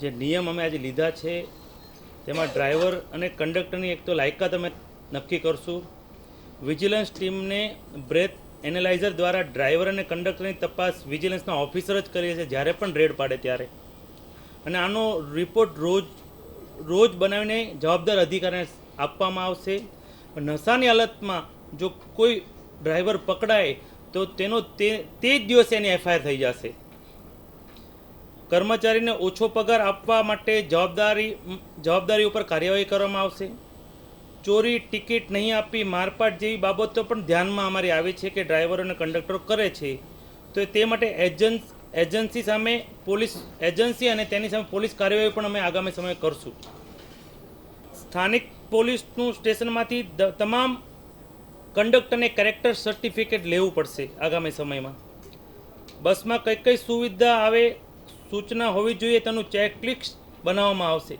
જે નિયમ અમે આજે લીધા છે, તેમાં ડ્રાઈવર અને કંડક્ટરની એક તો લાયકાત અમે નક્કી કરશું. વિજિલન્સ ટીમને બ્રેથ એનાલાઇઝર દ્વારા ડ્રાઈવર અને કંડક્ટરની તપાસ વિજિલન્સના ઓફિસર જ કરીએ છીએ, જ્યારે પણ રેડ પાડે ત્યારે. અને આનો રિપોર્ટ રોજ રોજ બનાવીને જવાબદાર અધિકારીને આપવામાં આવશે. નશાની હાલતમાં જો કોઈ ડ્રાઈવર પકડાય, તો તેનો તે તે જ દિવસે એની એફઆઈઆર થઈ જશે. કર્મચારીને ઓછો પગાર આપવા માટે જવાબદારી જવાબદારી ઉપર કાર્યવાહી કરવામાં આવશે. ચોરી ટિકિટ નહીં આપી મારપાટ જેવી બાબતો પણ ધ્યાનમાં અમારી આવે છે કે ડ્રાઈવરો અને કંડક્ટરો કરે છે. તો તે માટે એજન્સ, એજન્સી સામે પોલીસ, એજન્સી અને તેની સામે પોલીસ કાર્યવાહી પણ અમે આગામી સમયે કરશું. સ્થાનિક પોલીસનું સ્ટેશનમાંથી તમામ કંડક્ટરને કેરેક્ટર સર્ટિફિકેટ લેવું પડશે આગામી સમયમાં. બસમાં કઈ કઈ સુવિધા આવે સૂચના હોવી જોઈએ તેનું ચેકલિસ્ટ બનાવવામાં આવશે.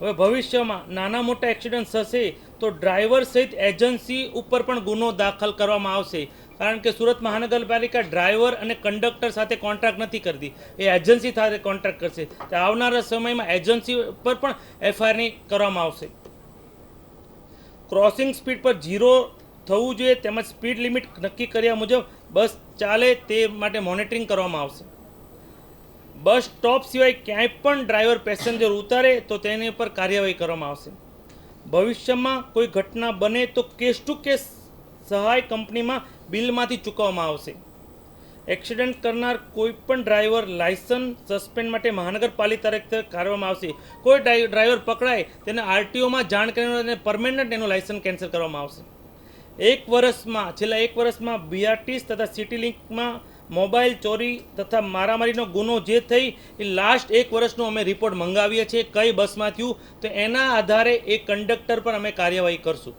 હવે ભવિષ્યમાં નાના મોટા એક્સિડન્ટ થશે તો ડ્રાઈવર સહિત એજન્સી ઉપર પણ ગુનો દાખલ કરવામાં આવશે. કારણ કે સુરત મહાનગરપાલિકા ડ્રાઈવર અને કંડક્ટર સાથે કોન્ટ્રાક્ટ નથી કરતી. એ એજન્સી સાથે કોન્ટ્રાક્ટ કરશે. તો આવનારા સમયમાં એજન્સી પર પણ એફઆઈઆરની કરવામાં આવશે. ક્રોસિંગ સ્પીડ પર ઝીરો થવું જોઈએ, તેમજ સ્પીડ લિમિટ નક્કી કર્યા મુજબ બસ ચાલે તે માટે મોનિટરિંગ કરવામાં આવશે. બસ સ્ટોપ સિવાય ક્યાંય પણ ડ્રાઈવર પેસેન્જર ઉતારે તો તેની પર કાર્યવાહી કરવામાં આવશે. ભવિષ્યમાં કોઈ ઘટના બને તો કેસ ટુ કેસ સહાય કંપનીમાં બિલમાંથી ચૂકવવામાં આવશે. એક્સિડન્ટ કરનાર કોઈ પણ ડ્રાઈવર લાયસન્સ સસ્પેન્ડ માટે મહાનગરપાલિકા તરફથી કરવામાં આવશે. કોઈ ડ્રાઈવર પકડાય તેને આરટીઓમાં જાણ કરીને તેને પરમેનન્ટ એનું લાયસન્સ કેન્સલ કરવામાં આવશે. એક વર્ષમાં, છેલ્લા એક વર્ષમાં બીઆરટીસ તથા સિટી લિંકમાં મોબાઈલ ચોરી તથા મારામારીનો ગુનો જે થઈ એ લાસ્ટ એક વર્ષનો અમે રિપોર્ટ મંગાવીએ છીએ, કઈ બસમાં થયું, તો એના આધારે એ કંડક્ટર પર અમે કાર્યવાહી કરશું.